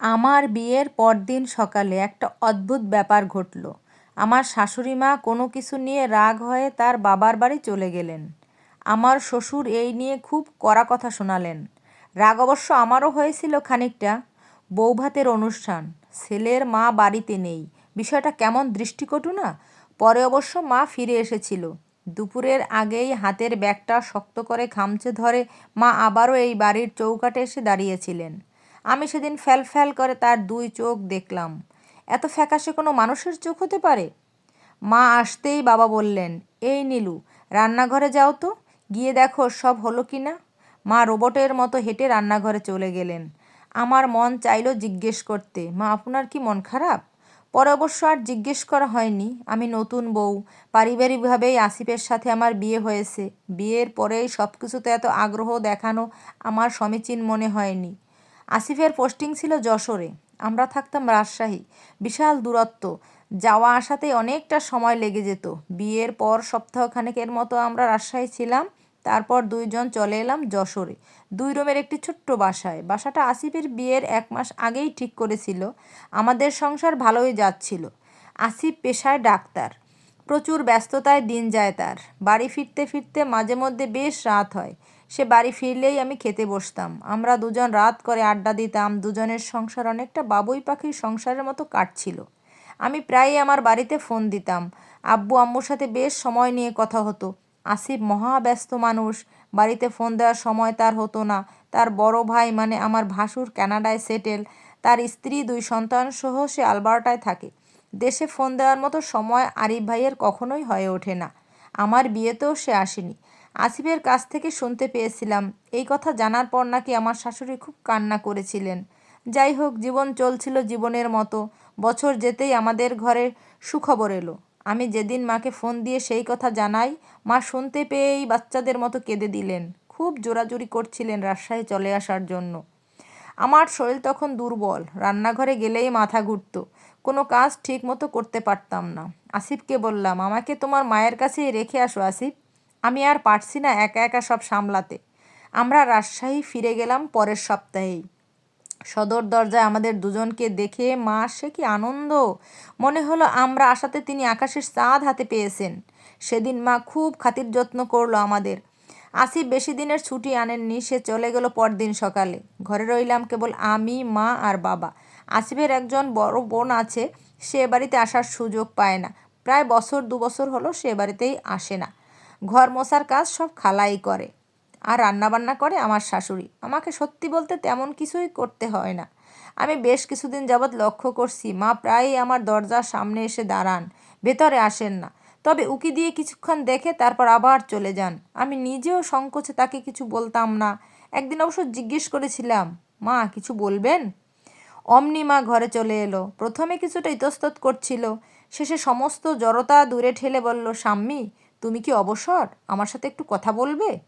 আমার বিয়ের পরদিন সকালে একটা অদ্ভুত ব্যাপার ঘটল। আমার শাশুড়ি মা কোনো কিছু নিয়ে রাগ হয়ে তার বাবার বাড়ি চলে গেলেন। আমার শ্বশুর এই নিয়ে খুব কড়া কথা শোনালেন। রাগ অবশ্য আমারও হয়েছিল খানিকটা। বৌভাতের অনুষ্ঠান, ছেলের মা বাড়িতে নেই, বিষয়টা কেমন দৃষ্টিকটু না? পরে অবশ্য মা ফিরে এসেছিল। দুপুরের আগেই হাতের ব্যাগটা শক্ত করে খামচে ধরে মা আবারও এই বাড়ির চৌকাটে এসে দাঁড়িয়েছিলেন। আমি সেদিন ফ্যাল ফ্যাল করে তার দুই চোখ দেখলাম। এত ফ্যাকাশে কোনো মানুষের চোখ হতে পারে? মা আসতেই বাবা বললেন, এই নীলু, রান্নাঘরে যাও তো, গিয়ে দেখো সব হলো কি না? মা রোবটের মতো হেঁটে রান্নাঘরে চলে গেলেন। আমার মন চাইলো জিজ্ঞেস করতে, মা, আপনার কি মন খারাপ? পরে অবশ্য আর জিজ্ঞেস করা হয়নি। আমি নতুন বউ, পারিবারিকভাবেই আসিফের সাথে আমার বিয়ে হয়েছে। বিয়ের পরেই সব কিছুতে এত আগ্রহ দেখানো আমার সমীচীন মনে হয়নি। আসিফের পোস্টিং ছিল যশোরে। আমরা থাকতাম রাজশাহী। বিশাল দূরত্ব। যাওয়া আসাতেই অনেকটা সময় লেগে যেত। বিয়ের পর সপ্তাহখানেকের মতো আমরা রাজশাহী ছিলাম। তারপর দুইজন চলে এলাম যশোরে। দুই রুমের একটি ছোট্ট বাসায়। বাসাটা আসিফের বিয়ের এক মাস আগেই ঠিক করেছিল। আমাদের সংসার ভালোই যাচ্ছিল। আসিফ পেশায় ডাক্তার। প্রচুর ব্যস্ততায় দিন যায় তার। বাড়ি ফিরতে ফিরতে মাঝে মধ্যে বেশ রাত হয়। সে বাড়ি ফিরলেই আমি খেতে বসতাম। আমরা দুজন রাত করে আড্ডা দিতাম, দুজনের সংসার অনেকটা বাবুই পাখির সংসারের মতো কাটছিল। আমি প্রায়ই আমার বাড়িতে ফোন দিতাম। আব্বু আম্মুর সাথে বেশ সময় নিয়ে কথা হতো। আসিফ মহাব্যস্ত মানুষ, বাড়িতে ফোন দেওয়ার সময় তার হতো না। তার বড় ভাই মানে আমার ভাসুর কানাডায় সেটেল, তার স্ত্রী দুই সন্তান সহ সে আলবার্টায় থাকে। দেশে ফোন দেওয়ার মতো সময় আরিফ ভাইয়ের কখনোই হয়ে ওঠে না। আমার বিয়েতেও সে আসেনি। আসিফের কাছ থেকে শুনতে পেয়েছিলাম। এই কথা জানার পর নাকি আমার শাশুড়ি খুব কান্না করেছিলেন। যাই হোক, জীবন চলছিল জীবনের মতো। বছর যেতেই আমাদের ঘরে সুখবর এলো। আমি যেদিন মাকে ফোন দিয়ে সেই কথা জানাই, মা শুনতে পেয়েই বাচ্চাদের মতো কেঁদে দিলেন। খুব জোরাজুরি করছিলেন রাজশাহী চলে আসার জন্য। আমার শরীর তখন দুর্বল, রান্নাঘরে গেলেই মাথা ঘুরত। কোনো কাজ ঠিক মতো করতে পারতাম না। আসিফকে বললাম, আমাকে তোমার মায়ের কাছেই রেখে আসো, আসিফ। আমি আর পারছি না একা একা সব সামলাতে। আমরা রাজশাহী ফিরে গেলাম পরের সপ্তাহেই। সদর দরজায় আমাদের দুজনকে দেখে, মা, সে কি আনন্দ? মনে হলো আমরা আসাতে তিনি আকাশের চাঁদ হাতে পেয়েছেন। সেদিন মা খুব খাতির যত্ন করল আমাদের। আসিফ বেশি দিনের ছুটি আনেননি, সে চলে গেল পরদিন সকালে। ঘরে রইলাম কেবল আমি, মা আর বাবা। আসিফের একজন বড় বোন আছে, সে বাড়িতে আসার সুযোগ পায় না। প্রায় বছর, দু বছর হলো সে বাড়িতেই আসে না। ঘর মশার কাজ সব খালাই করে। আর রান্নাবান্না করে আমার শাশুড়ি। আমাকে সত্যি বলতে তেমন কিছুই করতে হয় না। আমি বেশ কিছুদিন যাবৎ লক্ষ্য করছি, মা প্রায়ই আমার দরজার সামনে এসে দাঁড়ান, ভেতরে আসেন না। তবে উকি দিয়ে কিছুক্ষণ দেখে তারপর আবার চলে যান। আমি নিজেও সংকোচে তাকে কিছু বলতাম না। একদিন অবশ্য জিজ্ঞেস করেছিলাম, মা, কিছু বলবেন? অমনি মা ঘরে চলে এলো। প্রথমে কিছুটা ইতস্তত করছিল। শেষে সমস্ত জড়তা দূরে ঠেলে বলল সাম্মি তুমি কি অবসর? আমার সাথে একটু কথা বলবে?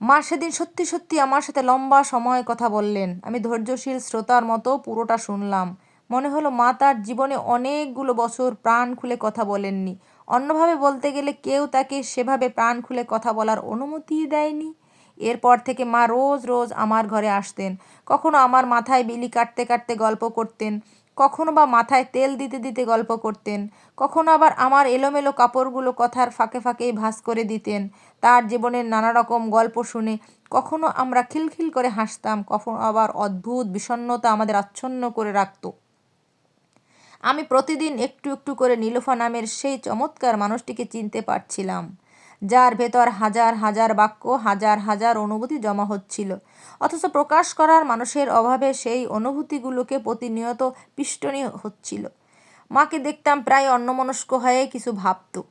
মা সেদিন সত্যি সত্যি আমার সাথে লম্বা সময় কথা বললেন। আমি ধৈর্যশীল শ্রোতার মতো পুরোটা শুনলাম। মনে হলো মা তার জীবনে অনেকগুলো বছর প্রাণ খুলে কথা বলেননি। অন্যভাবে বলতে গেলে কেউ তাকে সেভাবে প্রাণ খুলে কথা বলার অনুমতিই দেয়নি। এরপর থেকে মা রোজ রোজ আমার ঘরে আসতেন। কখনো আমার মাথায় বিলি কাটতে কাটতে গল্প করতেন। কখনো বা মাথায় তেল দিতে দিতে গল্প করতেন, কখনো আবার আমার এলোমেলো কাপড়গুলো কথার ফাঁকে ফাঁকেই ভাস করে দিতেন, তার জীবনের নানা রকম গল্প শুনে কখনো আমরা খিলখিল করে হাসতাম, কখনো আবার অদ্ভুত বিষণ্নতা আমাদের আচ্ছন্ন করে রাখত। আমি প্রতিদিন একটু একটু করে নীলোফা নামের সেই চমৎকার মানুষটিকে চিনতে পারছিলাম। যার ভেতর হাজার হাজার বাক্য, হাজার হাজার অনুভূতি জমা হচ্ছিল। অথচ প্রকাশ করার মানুষের অভাবে সেই অনুভূতিগুলোকে প্রতিনিয়ত পিষ্টনীয় হচ্ছিল। মাকে দেখতাম প্রায় অন্যমনস্ক হয়ে কিছু ভাবত।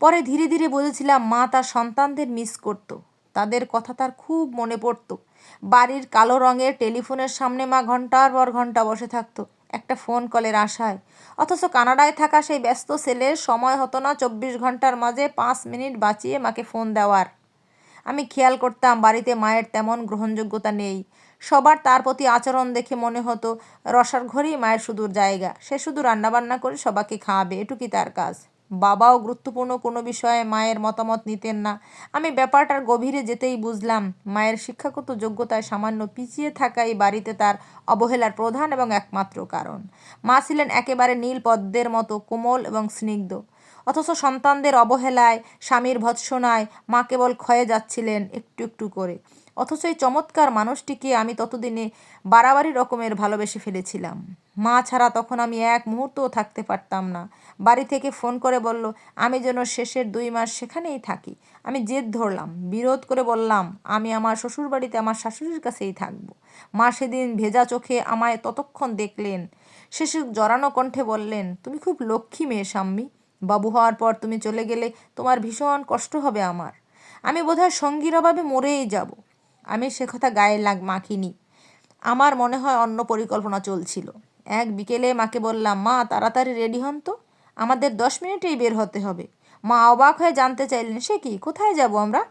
পরে ধীরে ধীরে বুঝেছিলাম মা তার সন্তানদের মিস করত। তাদের কথা তার খুব মনে পড়ত। বাড়ির কালো রঙের টেলিফোনের সামনে মা ঘণ্টার পর ঘণ্টা বসে থাকতো। একটা ফোন কলের আশায়। অথচ কানাডায় থাকা সেই ব্যস্ত ছেলের সময় হতো না চব্বিশ ঘণ্টার মাঝে পাঁচ মিনিট বাঁচিয়ে মাকে ফোন দেওয়ার। আমি খেয়াল করতাম বাড়িতে মায়ের তেমন গ্রহণযোগ্যতা নেই। সবার তার প্রতি আচরণ দেখে মনে হতো, রসার ঘরেই মায়ের সুদূর জায়গা, সে শুধু রান্নাবান্না করে সবাইকে খাওয়াবে, এটুকুই তার কাজ। বাবাও গুরুত্বপূর্ণ, কোনো বিষয়ে মায়ের মতামত নিতেন না। আমি ব্যাপারটার গভীরে যেতেই বুঝলাম, মায়ের শিক্ষাগত যোগ্যতায় সামান্য পিছিয়ে থাকাই বাড়িতে তার অবহেলার প্রধান এবং একমাত্র কারণ। মা ছিলেন একেবারে নীল পদ্মের মতো, কোমল এবং স্নিগ্ধ। অথচ সন্তানদের অবহেলায়, স্বামীর ভৎসনায় মা কেবল ক্ষয়ে যাচ্ছিলেন একটু একটু করে। অথচ এই চমৎকার মানুষটিকে আমি ততদিনে বাড়াবাড়ি রকমের ভালোবেসে ফেলেছিলাম। মা ছাড়া তখন আমি এক মুহূর্তও থাকতে পারতাম না। বাড়ি থেকে ফোন করে বলল, আমি যেন শেষের দুই মাস সেখানেই থাকি। আমি জেদ ধরলাম, বিরোধ করে বললাম, আমি আমার শ্বশুর বাড়িতে আমার শাশুড়ির কাছেই থাকব। মা সেদিন ভেজা চোখে আমায় ততক্ষণ দেখলেন। শেষে জড়ানো কণ্ঠে বললেন, তুমি খুব লক্ষ্মী মেয়ে সাম্মী বাবু হওয়ার পর তুমি চলে গেলে তোমার ভীষণ কষ্ট হবে আমার। আমি বোধহয় সঙ্গীর অভাবে মরেই যাব। আমি সে কথা গায়ে লাগ মাখিনি। আমার মনে হয় অন্য পরিকল্পনা চলছিল। এক বিকেলে মাকে বললাম, মা, তাড়াতাড়ি রেডি হন তো। আমাদের দশ মিনিটেই বের হতে হবে। মা অবাক হয়ে জানতে চাইলেন, সে কি? কোথায় যাব আমরা?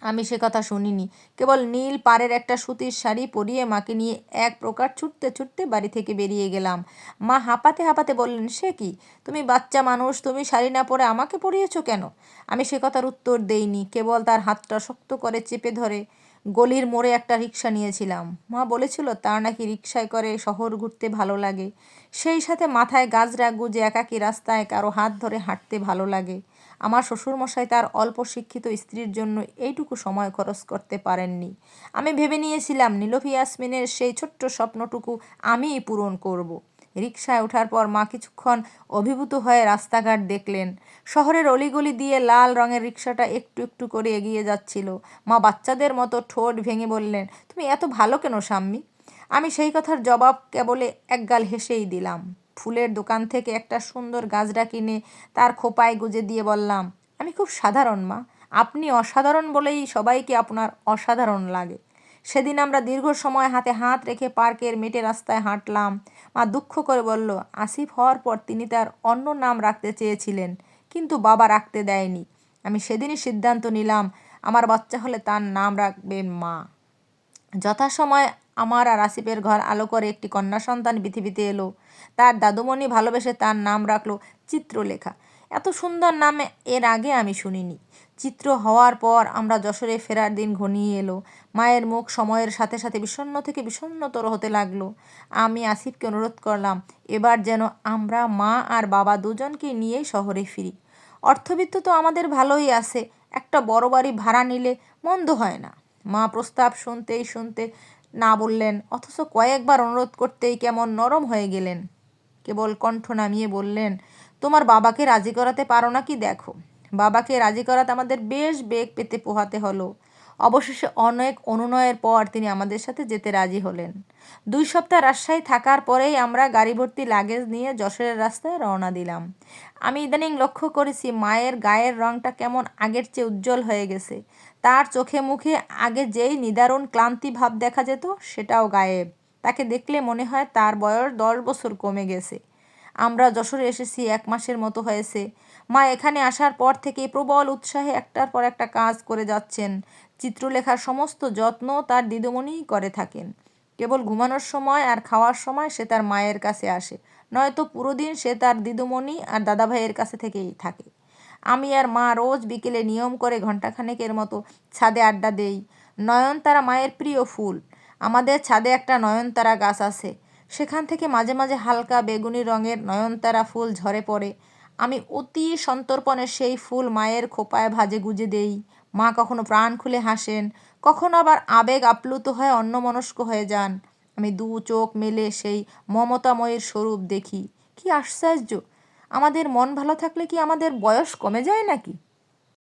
আমি সে কথা শুনিনি। কেবল নীল পাড়ের একটা সুতির শাড়ি পরিয়ে মাকে নিয়ে এক প্রকার ছুটতে ছুটতে বাড়ি থেকে বেরিয়ে গেলাম। মা হাঁপাতে হাঁপাতে বললেন, সে কি? তুমি বাচ্চা মানুষ, তুমি শাড়ি না পরে আমাকে পরিয়েছ কেন? আমি সে কথার উত্তর দেইনি। কেবল তার হাতটা শক্ত করে চেপে ধরে গলির মোড়ে একটা রিক্সা নিয়েছিলাম। মা বলেছিল, তার নাকি রিক্সায় করে শহর ঘুরতে ভালো লাগে। সেই সাথে মাথায় গাজরা গুজে একাকী রাস্তায় কারও হাত ধরে হাঁটতে ভালো লাগে। আমার শ্বশুরমশাই তার অল্প শিক্ষিত স্ত্রীর জন্য এইটুকু সময় খরচ করতে পারেননি। আমি ভেবে নিয়েছিলাম, নীলফি ইয়াসমিনের সেই ছোট্ট স্বপ্নটুকু আমিই পূরণ করব। রিকশায় ওঠার পর মা কিছুক্ষণ অভিভূত হয়ে রাস্তাঘাট দেখলেন। শহরের অলিগলি দিয়ে লাল রঙের রিক্সাটা একটু একটু করে এগিয়ে যাচ্ছিল। মা বাচ্চাদের মতো ঠোঁট ভেঙে বললেন, তুমি এত ভালো কেন সাম্মি আমি সেই কথার জবাব কেবলে একগাল হেসেই দিলাম। ফুলের দোকান থেকে একটা সুন্দর গাছটা কিনে তার খোপায় গুজে দিয়ে বললাম, আমি খুব সাধারণ মা। আপনি অসাধারণ বলেই সবাইকে আপনার অসাধারণ লাগে। সেদিন আমরা দীর্ঘ সময় হাতে হাত রেখে পার্কের মেটে রাস্তায় হাঁটলাম। মা দুঃখ করে বলল, আসিফ হওয়ার পর তিনি তার অন্য নাম রাখতে চেয়েছিলেন, কিন্তু বাবা রাখতে দেয়নি। আমি সেদিনই সিদ্ধান্ত নিলাম, আমার বাচ্চা হলে তার নাম রাখবেন মা। যথাসময় আমার আর আসিফের ঘর আলো করে একটি কন্যা সন্তান পৃথিবীতে এলো। তার দাদুমণি ভালোবেসে তার নাম রাখল চিত্রলেখা। এত সুন্দর নাম এর আগে আমি শুনিনি। চিত্র হওয়ার পর আমরা যশোরে ফেরার দিন ঘনিয়ে এলো। মায়ের মুখ সময়ের সাথে সাথে বিষণ্ন থেকে বিষণ্নতর হতে লাগল। আমি আসিফকে অনুরোধ করলাম, এবার যেন আমরা মা আর বাবা দুজনকে নিয়েই শহরে ফিরি। অর্থবিত্ত তো আমাদের ভালোই আছে, একটা বড় বাড়ি ভাড়া নিলে মন্দ হয় না। মা প্রস্তাব শুনতেই শুনতে না বললেন, অথচ কয়েকবার অনুরোধ করতেই কেমন নরম হয়ে গেলেন। কেবল কণ্ঠ নামিয়ে বললেন তোমার বাবাকে রাজি করাতে পারো না কি দেখো? বাবাকে রাজি করাতে আমাদের বেশ বেগ পেতে পোহাতে হলো। অবশেষে অনেক অনুনয়ের পর তিনি আমাদের সাথে যেতে রাজি হলেন। দুই সপ্তাহ রাজশাহী থাকার পরেই আমরা গাড়ি ভর্তি লাগেজ নিয়ে যশোরের রাস্তায় রওনা দিলাম। আমি ইদানিং লক্ষ্য করেছি মায়ের গায়ের রঙটা কেমন আগের চেয়ে উজ্জ্বল হয়ে গেছে। তার চোখে মুখে আগে যেই নিদারুণ ক্লান্তি ভাব দেখা যেত, সেটাও গায়েব। তাকে দেখলে মনে হয় তার বয়স দশ বছর কমে গেছে। আমরা যশোরে এসেছি, এক মাসের মতো হয়েছে। মা এখানে আসার পর থেকে প্রবল উৎসাহে একটার পর একটা কাজ করে যাচ্ছেন। চিত্রলেখার সমস্ত যত্ন তার দিদুমণিই করে থাকেন। কেবল ঘুমানোর সময় আর খাওয়ার সময় সে তার মায়ের কাছে আসে, নয়তো পুরো দিন সে তার দিদুমণি আর দাদাভাইয়ের কাছে থেকেই থাকে। আমি আর মা রোজ বিকেলে নিয়ম করে ঘণ্টাখানেকের মতো ছাদে আড্ডা দেই। নয়নতারা মায়ের প্রিয় ফুল। আমাদের ছাদে একটা নয়নতারা গাছ আছে। সেখান থেকে মাঝে মাঝে হালকা বেগুনি রঙের নয়নতারা ফুল ঝরে পড়ে। আমি অতি সন্তর্পণে সেই ফুল মায়ের খোপায় ভাজে গুজে দেই। মা কখনো প্রাণ খুলে হাসেন, কখনো আবার আবেগ আপ্লুত হয়ে অন্যমনস্ক হয়ে যান। আমি দু চোখ মেলে সেই মমতাময়ের স্বরূপ দেখি। কি আশ্চর্য! আমাদের মন ভালো থাকলে কি আমাদের বয়স কমে যায় নাকি?